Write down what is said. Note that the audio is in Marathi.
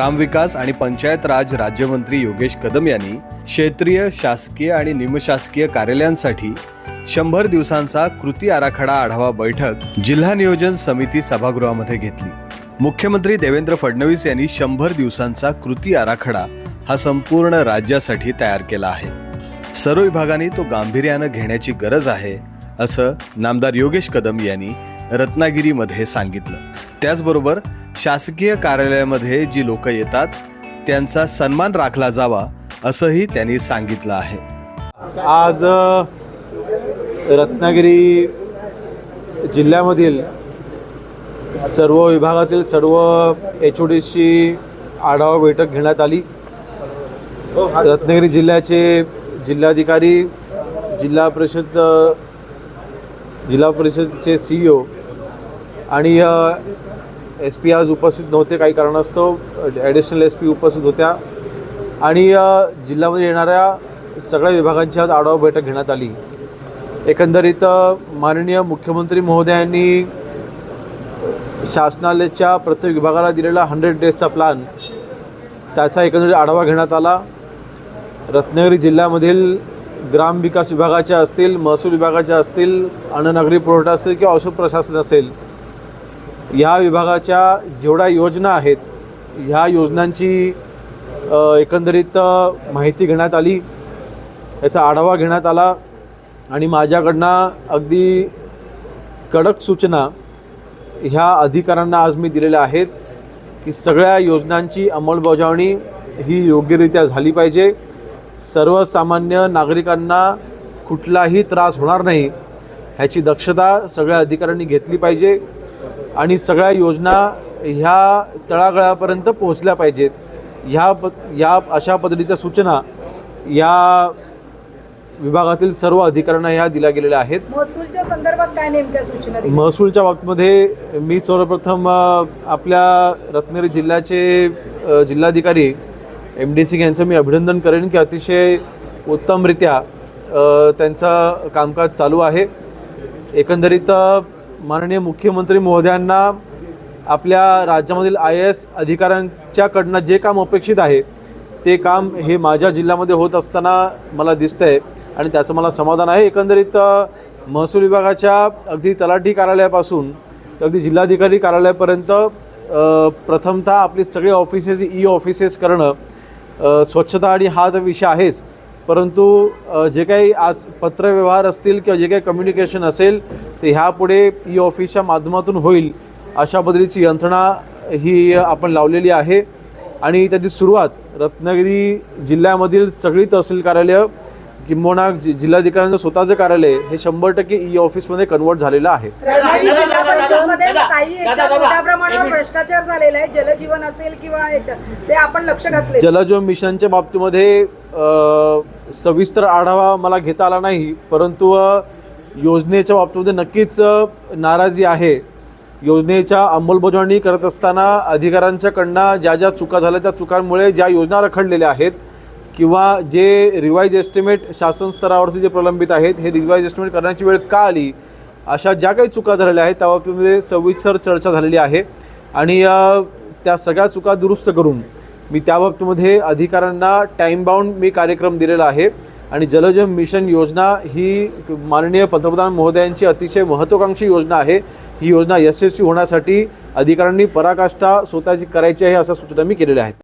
ग्रामविकास आणि पंचायत राज राज्यमंत्री योगेश कदम यांनी क्षेत्रीय शासकीय आणि निमशासकीय कार्यालयांसाठी शंभर दिवसांचा कृती आराखडा आढावा बैठक जिल्हा नियोजन समिती सभागृहामध्ये घेतली. मुख्यमंत्री देवेंद्र फडणवीस यांनी शंभर दिवसांचा कृती आराखडा हा संपूर्ण राज्यासाठी तयार केला आहे. सर्व विभागांनी तो गांभीर्यानं घेण्याची गरज आहे असं नामदार योगेश कदम यांनी रत्नागिरीमध्ये सांगितलं. त्याचबरोबर शासकीय कार्यालयामध्ये जी लोक येतात त्यांचा सन्मान राखला जावा असंही त्यांनी सांगितलं आहे. आज रत्नागिरी जिल्ह्यामधील सर्व विभागातील सर्व एच ओ डीशी आढावा बैठक घेण्यात आली. रत्नागिरी जिल्ह्याचे जिल्हाधिकारी जिल्हा परिषद जिल्हा परिषदचे सी ओ आणि एस पी आज उपस्थित नव्हते काही कारणास्तव ॲडिशनल एस पी उपस्थित होत्या. आणि जिल्ह्यामध्ये येणाऱ्या सगळ्या विभागांची आज आढावा बैठक घेण्यात आली. एकंदरीत माननीय मुख्यमंत्री महोदयांनी शासनालयाच्या प्रत्येक विभागाला दिलेला हंड्रेड डेजचा प्लॅन त्याचा एकंदरीत आढावा घेण्यात आला. रत्नागिरी जिल्ह्यामधील ग्रामविकास विभागाच्या असतील महसूल विभागाच्या असतील अन्ननागरी पुरवठा असेल किंवा औषध प्रशासन असेल या विभागाच्या जेवढ्या योजना आहेत ह्या योजनांची एकंदरीत माहिती घेण्यात आली याचा आढावा घेण्यात आला आणि माझ्याकडनं अगदी कडक सूचना ह्या अधिकाऱ्यांना आज मी दिलेल्या आहेत की सगळ्या योजनांची अंमलबजावणी ही योग्यरित्या झाली पाहिजे. सर्वसामान्य नागरिकांना कुठलाही त्रास होणार नाही ह्याची दक्षता सगळ्या अधिकाऱ्यांनी घेतली पाहिजे. आणि सगळ्या योजना ह्या तळागाळापर्यंत पोहोचल्या पाहिजेत. ह्या प या अशा पद्धतीच्या सूचना या विभागातील सर्व अधिकाऱ्यांना ह्या दिल्या गेलेल्या आहेत. महसूलच्या संदर्भात काय नेमक्या सूचना? महसूलच्या बाबतीमध्ये मी सर्वप्रथम आपल्या रत्नागिरी जिल्ह्याचे जिल्हाधिकारी एम डी सिंग यांचं मी अभिनंदन करेन की अतिशय उत्तमरित्या त्यांचं कामकाज चालू आहे. एकंदरीत माननीय मुख्यमंत्री महोदयांना आपल्या राज्यामधील आय ए एस अधिकाऱ्यांच्याकडनं जे काम अपेक्षित आहे ते काम हे माझ्या जिल्ह्यामध्ये होत असताना मला दिसतं आहे आणि त्याचं मला समाधान आहे. एकंदरीत महसूल विभागाच्या अगदी तलाठी कार्यालयापासून तर अगदी जिल्हाधिकारी कार्यालयापर्यंत प्रथमतः आपली सगळी ऑफिसेस ई ऑफिसेस करणं स्वच्छता आणि हा तर विषय आहेच. परंतु जे काही आज पत्रव्यवहार असतील किंवा जे काही कम्युनिकेशन असेल ते ह्यापुढे ई ऑफिसच्या माध्यमातून होईल अशा पद्धतीची यंत्रणा ही आपण लावलेली आहे. आणि त्याची सुरुवात रत्नागिरी जिल्ह्यामधील सगळी तहसील कार्यालयं किंबहुना जि जिल्हाधिकाऱ्यांचं स्वतःचं कार्यालय हे शंभर टक्के ई ऑफिसमध्ये कन्वर्ट झालेलं आहे. भ्रष्टाचार झालेला आहे जलजीवन असेल किंवा ते आपण लक्ष घातले. जलजीवन मिशनच्या बाबतीमध्ये सविस्तर आढावा मला घेता आला नाही परंतु योजनेच्या बाबतीमध्ये नक्कीच नाराजी आहे. योजनेच्या अंमलबजावणी करत असताना अधिकाऱ्यांच्याकडनं ज्या ज्या चुका झाल्या त्या चुकांमुळे ज्या योजना रखडलेल्या आहेत किंवा जे रिवाईज एस्टिमेट शासन स्तरावरचे जे प्रलंबित आहेत हे रिवाईज एस्टिमेट करण्याची वेळ का आली अशा ज्या काही चुका झालेल्या आहेत त्या बाबतीमध्ये सविस्तर चर्चा झालेली आहे. आणि त्या सगळ्या चुका दुरुस्त करून मी त्या बाबतीमध्ये अधिकाऱ्यांना टाईम बाउंड मी कार्यक्रम दिलेला आहे. आणि जलज मिशन योजना ही माननीय पंतप्रधान महोदयांची अतिशय महत्त्वाकांक्षी योजना आहे. ही योजना यशस्वी होण्यासाठी अधिकाऱ्यांनी पराकाष्ठा स्वतःची करायची आहे अशा सूचना मी केलेल्या आहेत.